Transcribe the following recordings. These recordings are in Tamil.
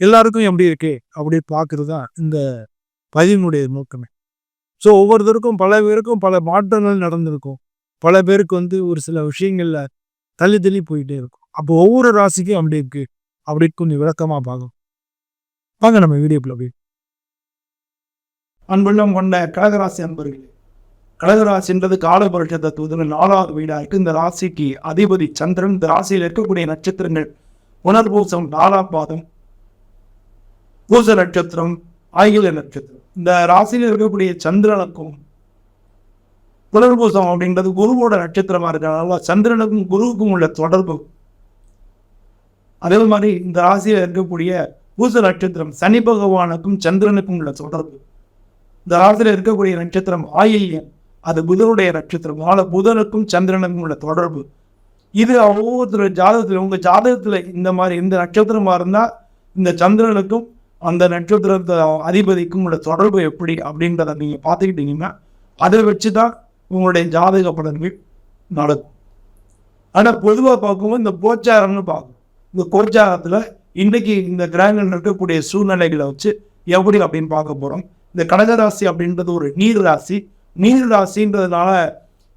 எல்லாருக்கும் எப்படி இருக்கு அப்படி பார்க்கறது தான் இந்த பதிவினுடைய நோக்கமே. ஸோ ஒவ்வொருத்தருக்கும் பல பேருக்கும் பல மாற்றங்கள் நடந்திருக்கும். பல பேருக்கு வந்து ஒரு சில விஷயங்கள்ல தள்ளி தள்ளி போயிட்டே இருக்கும். அப்போ ஒவ்வொரு ராசிக்கும் அப்படி இருக்கு. அப்படி கொஞ்சம் விளக்கமாக பார்க்கும் வாங்க நம்ம வீடியோக்குள்ள போய். அன்புள்ளம் கொண்ட கடகராசி அன்பர்களே கடகராசின்றது காலபுருஷ தத்துவத்தில் நாலாவது வீடாக இருக்கு. இந்த ராசிக்கு அதிபதி சந்திரன். இந்த ராசியில் இருக்கக்கூடிய நட்சத்திரங்கள் புனர்பூசம் நாலாம் பாதம். பூச நட்சத்திரம் ஆகிய நட்சத்திரம். இந்த ராசியில் இருக்கக்கூடிய சந்திரனுக்கும் புனர்பூசம் அப்படின்றது குருவோட நட்சத்திரமா இருக்கிறதுனால சந்திரனுக்கும் குருவுக்கும் உள்ள தொடர்பு. அதே மாதிரி இந்த ராசியில் இருக்கக்கூடிய பூச நட்சத்திரம் சனி பகவானுக்கும் சந்திரனுக்கும் உள்ள தொடர்பு. இந்த ராசியில் இருக்கக்கூடிய நட்சத்திரம் ஆயில்யம். அது புதனுடைய நட்சத்திரம். அதனால புதனுக்கும் சந்திரனுக்கும் உள்ள தொடர்பு. இது ஒவ்வொருத்தர் ஜாதகத்தில் உங்கள் ஜாதகத்தில் இந்த மாதிரி இந்த நட்சத்திரமாக இருந்தால் இந்த சந்திரனுக்கும் அந்த நட்சத்திரத்தை அதிபதிக்கும் உங்களோட தொடர்பு எப்படி அப்படின்றத நீங்கள் பார்த்துக்கிட்டீங்கன்னா அதை வச்சு தான் உங்களுடைய ஜாதக பலன்கள் நடக்கும். ஆனால் பொதுவாக பார்க்கும்போது இந்த கோச்சாரம்னு பார்க்கும். இந்த கோச்சாரத்தில் இன்றைக்கி இந்த கிரகங்கள் இருக்கக்கூடிய சூழ்நிலைகளை வச்சு எப்படி அப்படின்னு பார்க்க போகிறோம் இந்த கடகராசி அப்படின்றது ஒரு நீர் ராசி நீர் ராசின்றதுனால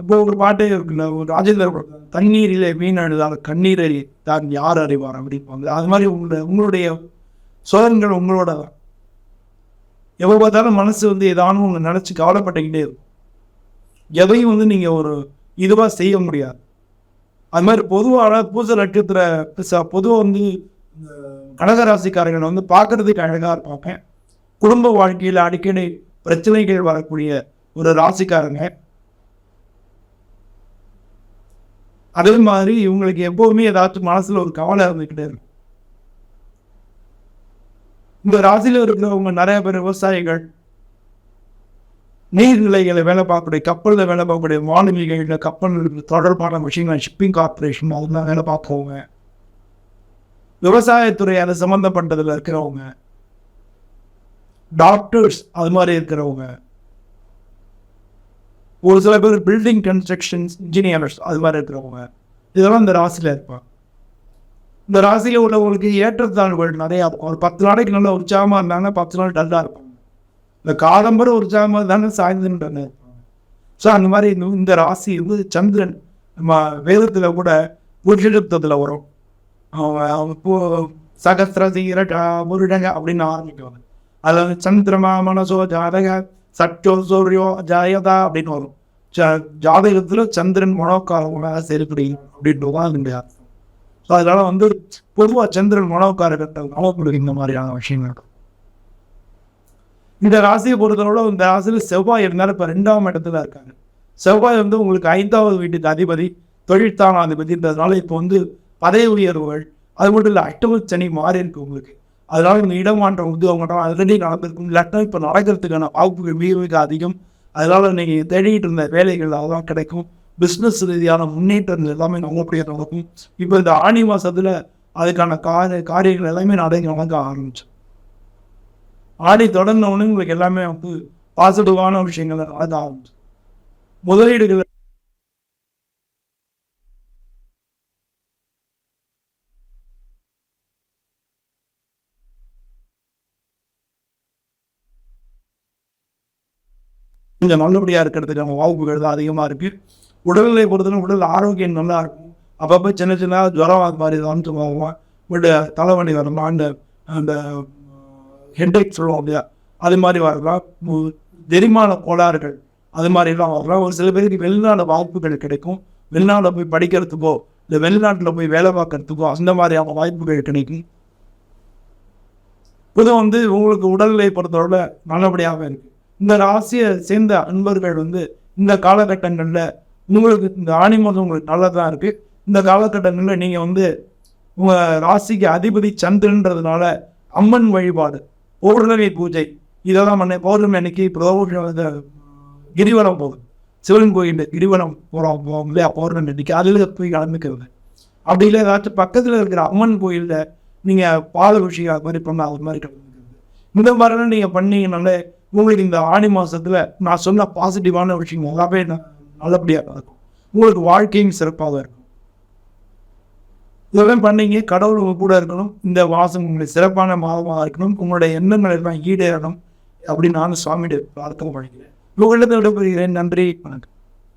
இப்போ ஒரு பாட்டே இருக்குல்ல ஒரு ராஜேந்திர தண்ணீரிலே மீன் அழுதால் கண்ணீரை தான் யார் அறிவார் அப்படிப்பாங்க அது மாதிரி உங்களுடைய உங்களுடைய சோதனைகள் உங்களோட. தான் எப்போ பார்த்தாலும் மனசு வந்து ஏதானும் உங்களை நினச்சி கவலைப்பட்டுக்கிட்டே இருக்கும். எதையும் வந்து நீங்கள் ஒரு இதுவாக செய்ய முடியாது. அது மாதிரி பொதுவாக பூச நட்சத்திர பொதுவாக வந்து இந்த கடகராசிக்காரர்கள் வந்து பார்க்கறதுக்கு அழகாக இருப்பாங்க. குடும்ப வாழ்க்கையில் அடிக்கடி பிரச்சனைகள் வரக்கூடிய ஒரு ராசிக்காரங்க. அதே மாதிரி இவங்களுக்கு எப்பவுமே ஏதாச்சும் மனசில் ஒரு கவலை இருந்துக்கிட்டே இருக்கும். இந்த ராசியில் இருக்கிறவங்க நிறைய பேர் விவசாயிகள். நீர்நிலைகளை வேலை பார்க்கக்கூடிய கப்பலில் வேலை பார்க்கக்கூடிய வானொலிகளில் கப்பல் தொடர்பான விஷயங்கள் ஷிப்பிங் கார்பரேஷன் அதெல்லாம் வேலை பார்க்கவங்க விவசாயத்துறை அதை சம்மந்தப்பட்டதில் இருக்கிறவங்க. டாக்டர்ஸ் அது மாதிரி இருக்கிறவங்க. ஒரு சில பேர் பில்டிங் கன்ஸ்ட்ரக்ஷன்ஸ் இன்ஜினியர்ஸ் அது மாதிரி இருக்கிறவங்க. இதெல்லாம் இந்த ராசியில் இருப்பாங்க. இந்த ராசியில் உள்ளவங்களுக்கு ஏற்றத்தாழ்வுகள் நிறையா இருக்கும் ஒரு பத்து நாளைக்கு நல்லா உற்சாகமாக இருந்தாங்க பத்து நாள் டல்லாக இருக்கும். இந்த காலம்பரம் உற்சாகமாக இருந்தாங்க சாய்ந்தரம் டல்லாக இருப்பாங்க ஸோ அந்த மாதிரி இந்த இந்த ராசி வந்து சந்திரன் நம்ம வேதத்தில் கூட புருஷத்தில் வரும். அவங்க இப்போ சகஸ்திர சீரட முருடங்க அப்படின்னு ஆரம்பிக்குவாங்க. அதில் வந்து சந்திரமா மனசோ ஜாதக சட்டோ சூரியோ ஜாயதா அப்படின்னு வரும். ஜாதகத்தில் சந்திரன் மனோக்காரங்கள செயல்படி அப்படின்றது தான் அதனுடைய ஸோ அதனால வந்து பொதுவாக சந்திரன் உணவுக்காரகத்தை நமக்கு இந்த மாதிரியான விஷயங்கள். இந்த ராசியை பொறுத்தவரை இந்த ராசியில் செவ்வாய் இருந்தாலும் இப்போ ரெண்டாம் இடத்துல இருக்காங்க. செவ்வாய் வந்து உங்களுக்கு ஐந்தாவது வீட்டுக்கு அதிபதி தொழிற்சாலை அதிபதின்றதுனால இப்போ வந்து பதவி உயர்வுகள் அது மட்டும் இல்லை அட்டம சனி மாறி இருக்கு உங்களுக்கு. அதனால இந்த இடமாற்றம் உத்தியோகம் ஆல்ரெடி நடந்திருக்கும். இல்லாட்டா இப்போ நடக்கிறதுக்கான வாய்ப்புகள் மிக மிக அதிகம். அதனால நீங்கள் தேடிட்டு இருந்த வேலைகள் அதெல்லாம் கிடைக்கும். பிஸ்னஸ் ரீதியான முன்னேற்றங்கள் எல்லாமே நல்லபடியாக நடக்கும். இப்போ இந்த ஆணி மாசத்துல அதுக்கான கார காரியங்கள் எல்லாமே நடக்க நடக்க ஆரம்பிச்சு. ஆடி தொடர்ந்த உடனே உங்களுக்கு எல்லாமே வந்து பாசிட்டிவான விஷயங்கள் நடக்க ஆரம்பிச்சு. முதலீடுகள் கொஞ்சம் நல்லபடியாக இருக்கிறதுக்கான வாய்ப்புகள் தான் அதிகமாக இருக்குது உடல்நிலை பொறுத்தவரை உடல் ஆரோக்கியம் நல்லா இருக்கும். அப்பப்போ சின்ன சின்ன ஜுரம் அது மாதிரி தான் சொல்லுவாங்க பட் தலைவலி வரலாம் அந்த அந்த ஹெட்ஏக் சொல்லுவோம் இல்லையா? அது மாதிரி வரலாம். தெரிமான கோளாறுகள் அது மாதிரிலாம் வரலாம். ஒரு சில பேருக்கு வெளிநாடு வாய்ப்புகள் கிடைக்கும். வெளிநாட்டில் போய் படிக்கிறதுக்கோ இல்லை வெளிநாட்டில் போய் வேலை பார்க்கறதுக்கோ அந்த மாதிரியான வாய்ப்புகள் கிடைக்கும். இது வந்து உங்களுக்கு உடல்நிலை பொறுத்தவரை நல்லபடியாக இருக்குது இந்த ராசியை சேர்ந்த அன்பர்கள் வந்து இந்த காலகட்டங்களில் உங்களுக்கு இந்த ஆணி மாதம் உங்களுக்கு நல்லதாக இருக்குது இந்த காலகட்டங்களில் நீங்கள் வந்து உங்கள் ராசிக்கு அதிபதி சந்திரன்றதுனால அம்மன் வழிபாடு பௌர்ணமி பூஜை இதெல்லாம் பண்ண. பௌர்ணமி அன்னைக்கு பிரதோஷம் இந்த கிரிவலம் போகும். சிவன் கோயில் கிரிவலம் போகிறோம் போவோம் இல்லையா? பௌர்ணமி அன்னைக்கு. அதில் போய் கலந்துக்கிறது அப்படி இல்லை ஏதாச்சும் பக்கத்தில் இருக்கிற அம்மன் கோயிலில் நீங்கள் பாத விஷயம் அது மாதிரி பண்ண அது மாதிரி கலந்துக்கிறது இந்த மாதிரிலாம் நீங்கள் பண்ணீங்கனாலே உங்களுக்கு இந்த ஆணி மாதத்தில் நான் சொன்ன பாசிட்டிவான விஷயம் எல்லாமே நான் நல்லபடியாக இருக்கும் உங்களுக்கு வாழ்க்கையும் சிறப்பாக இருக்கும். இதெல்லாம் பண்ணீங்க. கடவுள் உங்க கூட இருக்கணும். இந்த வாசம் உங்களுக்கு சிறப்பான மாதமாக இருக்கணும். உங்களுடைய எண்ணங்கள் எல்லாம் ஈடேறணும் அப்படின்னு நான் சுவாமியிட பிரார்த்தனை பண்ணிக்கிறேன். உங்களிடம் விடைபெறுகிறேன். நன்றி. வணக்கம்.